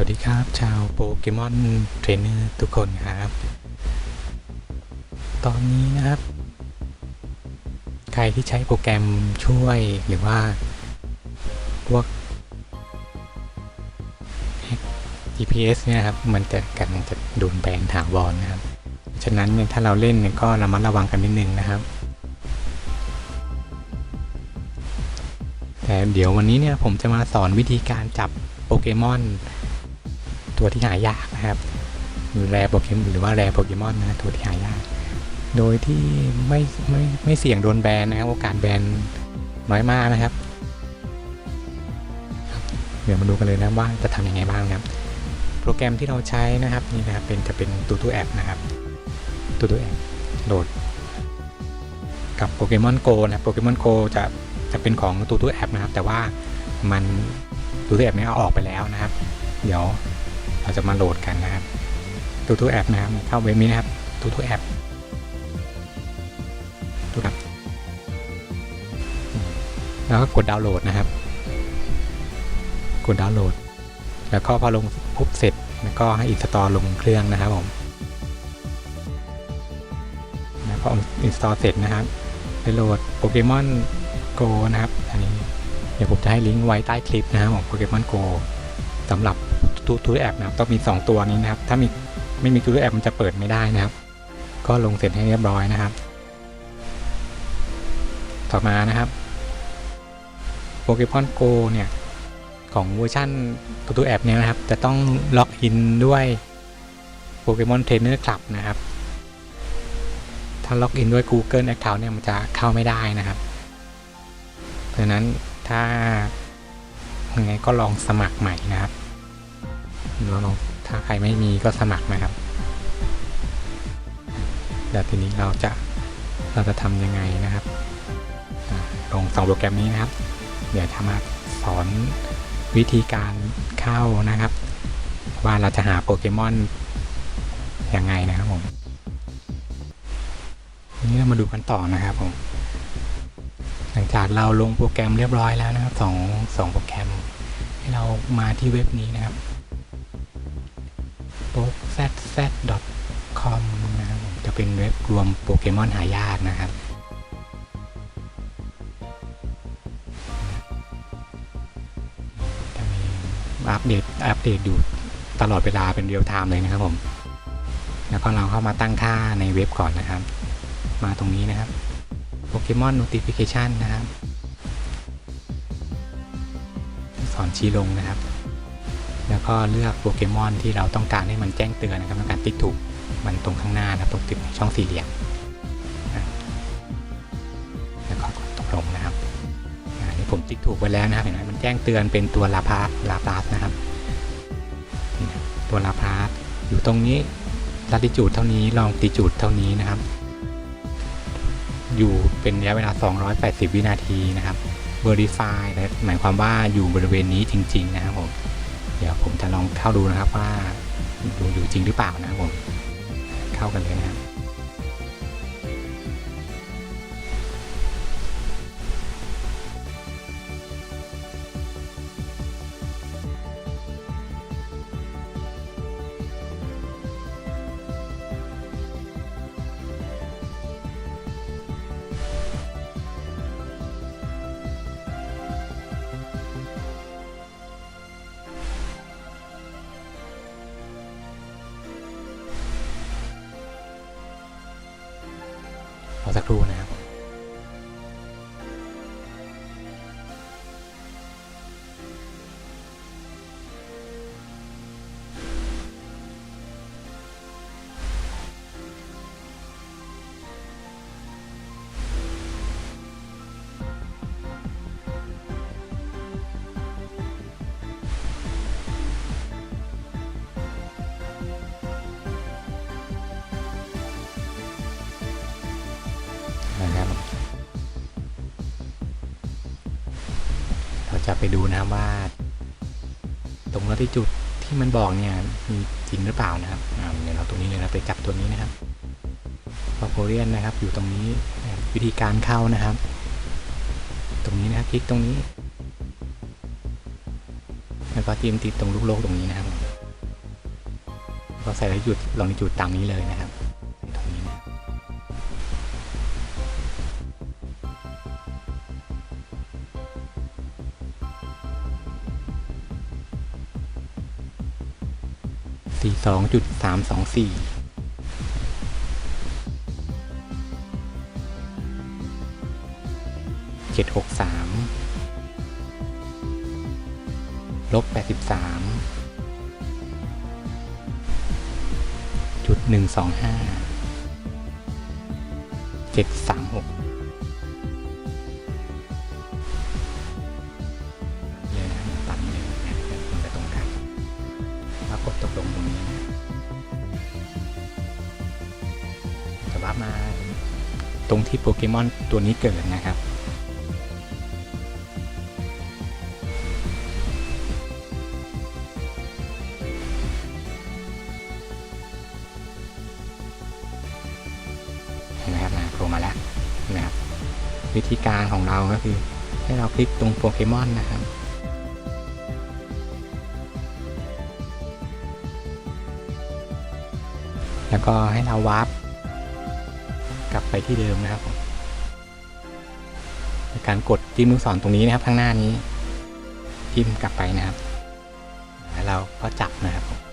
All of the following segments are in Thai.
วัสดีครับ ชาวโปเกมอนเทรนเนอร์ทุกคนครับ ตอนนี้นะครับ ใครที่ใช้โปรแกรมช่วยหรือว่า พวก GPS เนี่ยครับ มันจะกันจะโดนแบนถาวรนะครับ ฉะนั้นเนี่ยถ้าเราเล่นเนี่ยก็ระมัดระวังกันนิดนึงนะครับ แต่เดี๋ยววันนี้เนี่ยผมจะมาสอนวิธีการจับโปเกมอน ตัวที่หายากนะครับหรือแรโปเกมหรือว่าแรโปเกมอนนะตัวที่หายาก โดยที่ไม่ไม่ไม่เสี่ยงโดนแบนนะครับโอกาสแบนน้อยมากนะครับ เดี๋ยวมาดูกันเลยนะว่าจะทำยังไงบ้างนะครับ โปรแกรมที่เราใช้นะครับนี่นะครับเป็นจะเป็นตูตูแอปนะครับตูตูแอปโหลด กับโปเกมอนโกนะโปเกมอนโกจะจะเป็นของตูตูแอปนะครับ แต่ว่ามันตูตูแอปนี้เอาออกไปแล้วนะครับ เดี๋ยว เราจะมาโหลดกันนะครับตูตูแอปนะครับเข้าเว็บนี้นะครับตูตูแอปตูครับแล้วก็กดดาวน์โหลดนะครับ กดดาวน์โหลด แล้วก็พอลงปุ๊บเสร็จแล้วก็ให้อินสตอลลงเครื่องนะครับผมแล้วพออินสตอลเสร็จนะครับไปโหลดโปเกมอนโกนะครับ อันนี้เดี๋ยวผมจะให้ลิงก์ไว้ใต้คลิปนะครับของโปเกมอนโกสำหรับ ทูทูแอปนะครับต้องมี 2 ตัวนี้นะครับ ถ้ามีไม่มีทูทูแอปมันจะเปิดไม่ได้นะครับ ก็ลงเสร็จให้เรียบร้อยนะครับ ต่อมานะครับโปเกมอนโกเนี่ยของเวอร์ชันตัวตัวแอปเนี่ยนะครับ จะต้องล็อกอินด้วย Pokemon Trainer Club นะครับ ถ้าล็อกอินด้วย Google Account เนี่ยมันจะเข้าไม่ได้นะครับเพราะนั้นถ้ายังไงก็ลองสมัครใหม่นะครับ เราถ้าใครไม่มีก็สมัครนะครับเดี๋ยวทีนี้เราจะเราจะทำยังไงนะครับลงสองโปรแกรมนี้นะครับ เดี๋ยวจะมาสอนวิธีการเข้านะครับ ว่าเราจะหาโปเกมอนยังไงนะครับผมทีนี้เรามาดูกันต่อนะครับผมหลังจากเราลงโปรแกรมเรียบร้อยแล้วนะครับสองสองโปรแกรมให้เรามาที่เว็บนี้นะครับ p o k z z com นะครับจะเป็นเว็บรวมโปเกมอนหายากนะครับ จะมีอัปเดตอัปเดตอยู่ตลอดเวลาเป็นเรียลไทม์เลยนะครับผม แล้วก็เราเข้ามาตั้งค่าในเว็บก่อนนะครับ มาตรงนี้นะครับ Pokemon Notification นะครับ สอนชี้ลงนะครับ แล้วก็เลือกโปเกมอนที่เราต้องการให้มันแจ้งเตือนนะครับต้องการติ๊กถูกมันตรงข้างหน้านะครับตรงติดช่องสี่เหลี่ยมนะแล้วก็กดตกลงนะครับอันนี้ผมติ๊กถูกไว้แล้วนะครับเห็นไหมมันแจ้งเตือนเป็นตัวลาพาสลาพาสนะครับตัวลาพาสอยู่ตรงนี้ลาติจูดเท่านี้ลองติจูดเท่านี้นะครับ อยู่เป็นระยะเวลา 280 วินาทีนะครับ Verify หมายความว่าอยู่บริเวณนี้จริง ๆ นะครับผม ผมจะลองเข้าดูนะครับว่าอยู่อยู่จริงหรือเปล่านะครับผมเข้ากันเลยนะครับ สักครู่นะครับนะครับ เราจะไปดูนะครับว่า ตรงลัติจุดที่มันบอกเนี่ยมีจริงหรือเปล่านะครับเดี๋ยวเราตรงนี้เลยนะไปจับตัวนี้นะครับพอโคเรียนนะครับ อยู่ตรงนี้วิธีการเข้านะครับ ตรงนี้นะครับคลิกตรงนี้แล้วก็จิ้มติดตรงลูกโลกตรงนี้นะครับก็ใส่แล้วหยุดลองจุดตามนี้เลยนะครับ 2.324จ็ดหกสามลบแปดสิบสามจุดหนึ่งสองห้าเจ็ดสามหก ตรงที่โปเกมอนตัวนี้เกิดนะครับ เห็นไหมครับนะโผล่มาแล้วนะครับ วิธีการของเราก็คือ ให้เราคลิกตรงโปเกมอนนะครับแล้วก็ให้เราวาร์ปกลับไป ที่เดิมนะครับผมในการกดจิ้มลูกศรตรงนี้นะครับข้างหน้านี้จิ้มกลับไปนะครับแล้วเราก็จับนะครับผม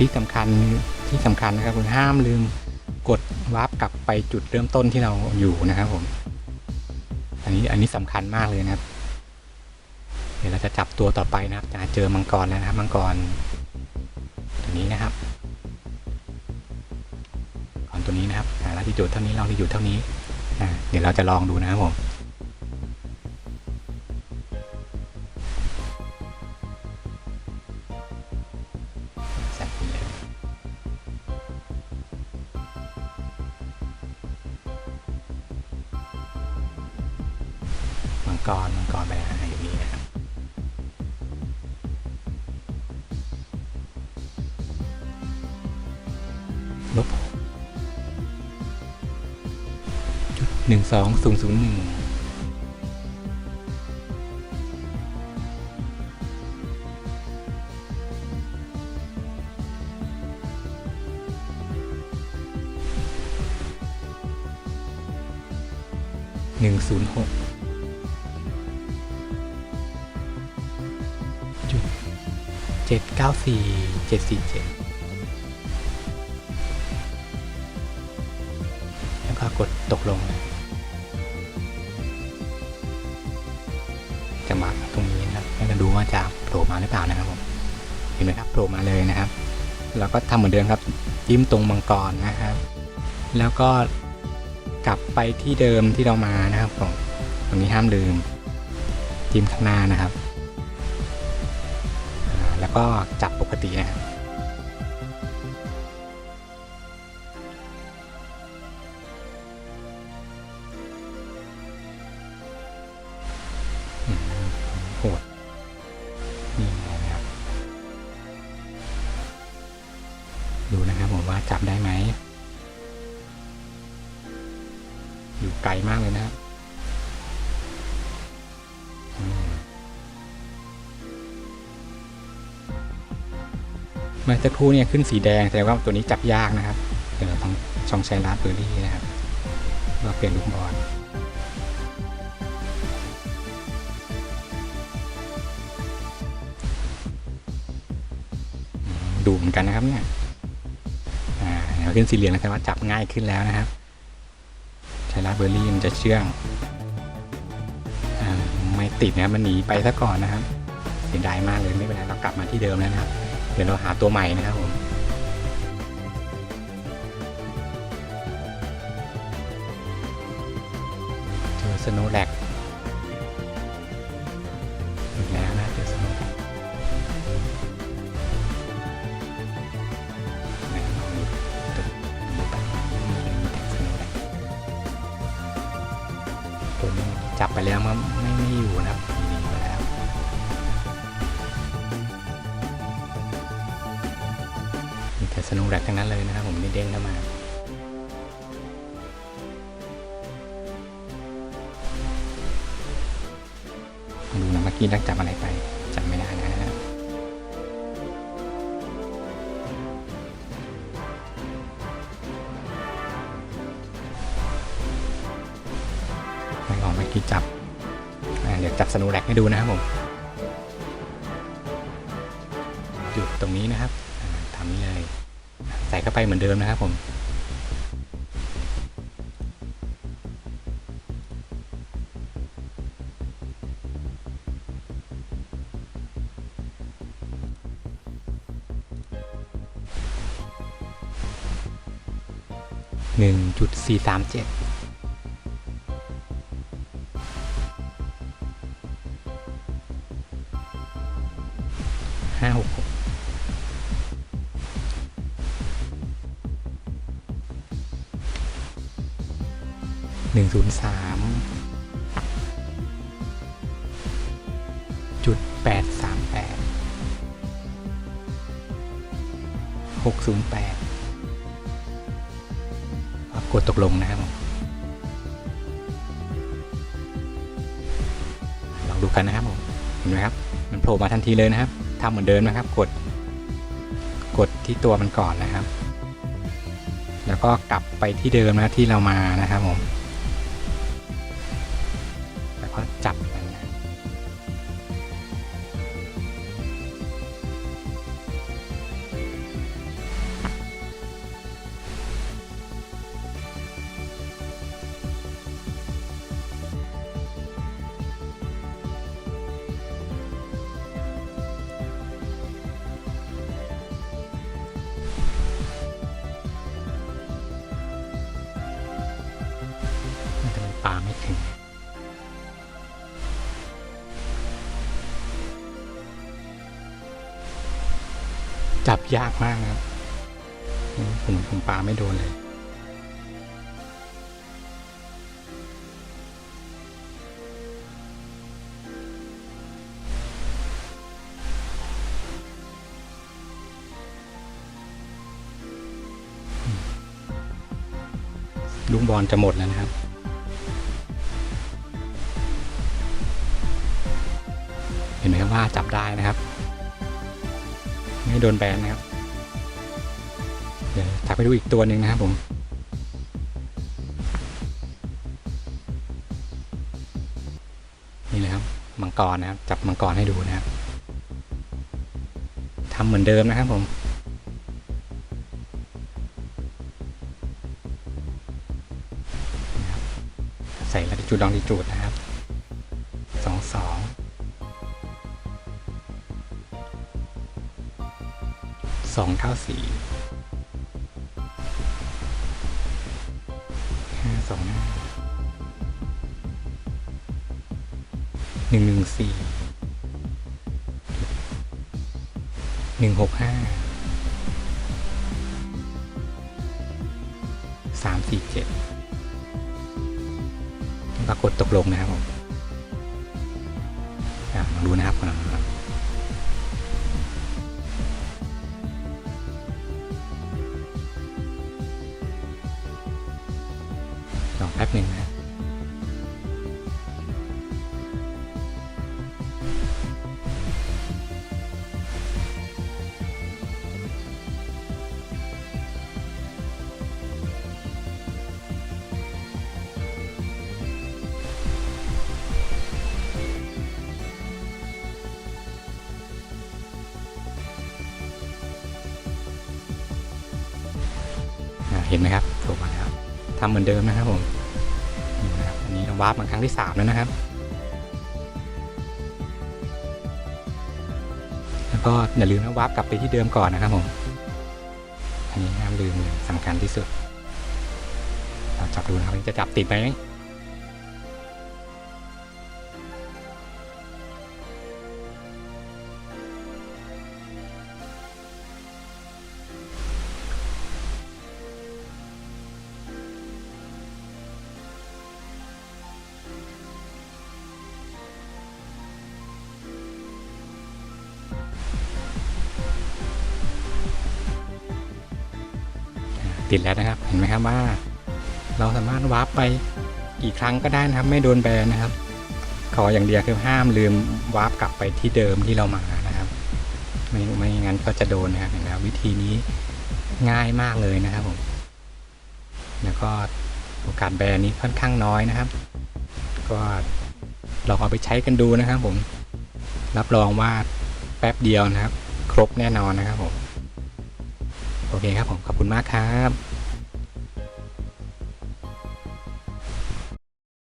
ที่สำคัญที่สำคัญนะครับคุณห้ามลืมกดวาร์ปกลับไปจุดเริ่มต้นที่เราอยู่นะครับผม อันนี้อันนี้สำคัญมากเลยนะครับ เดี๋ยวเราจะจับตัวต่อไปนะครับจะเจอมังกรแล้วนะครับ มังกร ตัวนี้นะครับก่อนตัวนี้นะครับอ่าเราที่จุดเท่านี้เราที่จุดเท่านี้เดี๋ยวเราจะลองดูนะครับผม กรมังกรไปหาอยู่นี่นะครับลบจุดหนึ่งสองศูนย์ศูนย์หนึ่งหนึ่งศูนย์หก เจ็ดเก้าสี่เจ็ดสี่เจ็ดแล้วก็กดตกลง จะมาตรงนี้นะครับให้เราดูว่าจะโผล่มาหรือเปล่านะครับผมเห็นไหมครับโผล่มาเลยนะครับแล้วก็ทำเหมือนเดิมครับ จิ้มตรงมังกรนะครับ แล้วก็กลับไปที่เดิมที่เรามานะครับผมตรงนี้ห้ามลืมจิ้มข้างหน้านะครับ แล้วก็จับปกตินะครับโหดนี่นะครับ ดูนะครับผมว่าจับได้ไหม อยู่ไกลมากเลยนะครับ เมื่อสักครู่เนี่ยขึ้นสีแดงแสดงว่าตัวนี้จับยากนะครับเดี๋ยวเราต้องช่องใช้ลาสเบอร์รี่นะครับเราเปลี่ยนลูกบอลดูเหมือนกันนะครับเนี่ยอ่าขึ้นสีเหลืองแล้วแต่ว่าจับง่ายขึ้นแล้วนะครับใช้ลาสเบอร์รี่มันจะเชื่องอ่าไม่ติดนะครับมันหนีไปซะก่อนนะครับเสียดายมากเลยไม่เป็นไรเรากลับมาที่เดิมแล้วนะครับ ดี๋ยวเราหาตัวใหม่นะครับผมเจอสโนแลกอีกแล้วนะเจอสโนแลกตับไปแล้วมั้ง แต่สนุกแรกทั้งนั้นเลยนะครับผมนี่เด้งเข้ามา ดูนะเมื่อกี้นักจับอะไรไปจำไม่ได้นะไม่ออกเมื่อกี้จับ เดี๋ยวจับสนุแรกให้ดูนะครับผมหยุดตรงนี้นะครับ เไปเหมือนเดิมนะครับผมหนึ่งจุดสี่สามเจ็ด จุดแปดสามแปดหกศูนย์แปดกดตกลงนะครับผมลองดูกันนะครับผม เห็นไหมครับ มันโผล่มาทันทีเลยนะครับ ทำเหมือนเดิมนะครับ กด กดที่ตัวมันก่อนนะครับ แล้วก็กลับไปที่เดิมนะที่เรามานะครับผม แล้วก็จับมันนะ จับยากมากนะครับผมผมปลาไม่โดนเลยลูกบอลจะหมดแล้วนะครับ เห็นไหมครับว่าจับได้นะครับ ไม่โดนแบนนะครับเดี๋ยวถักไปดูอีกตัวหนึ่งนะครับผมนี่เลยครับมังกรนะครับ จับมังกรให้ดูนะครับทำเหมือนเดิมนะครับผมใส่ลัติจูดลองดิจูดนะครับ องเท่าสี่ห้าสองห้าหนึ่งหนึ่งสี่หนึ่งหกห้าสามสี่เจ็ดปรากฏตกลงนะครับผมลองดูนะครับ นไหมครับโผล่มาแล้วทำเหมือนเดิมนะครับผมอันนี้เราวาร์ปมาครั้งที่สามแล้วนะครับ แล้วก็อย่าลืมนะวาร์ปกลับไปที่เดิมก่อนนะครับผมอันนี้ห้ามลืมเลยสำคัญที่สุดเราจับดูนะครับจะจับติดไหม ติดแล้วนะครับ เห็นไหมครับว่า เราสามารถวาร์ปไปกี่ครั้งก็ได้นะครับ ไม่โดนแบนนะครับ ขออย่างเดียวคือห้ามลืมวาร์ปกลับไปที่เดิมที่เรามานะครับ ไม่ไม่งั้นก็จะโดนนะครับเห็นไหมครับวิธีนี้ง่ายมากเลยนะครับผมแล้วก็โอกาสแบนนี้ค่อนข้างน้อยนะครับ ก็ลองเอาไปใช้กันดูนะครับผมรับรองว่าแป๊บเดียวนะครับ ครบแน่นอนนะครับผม โอเคครับผมขอบคุณมากครับ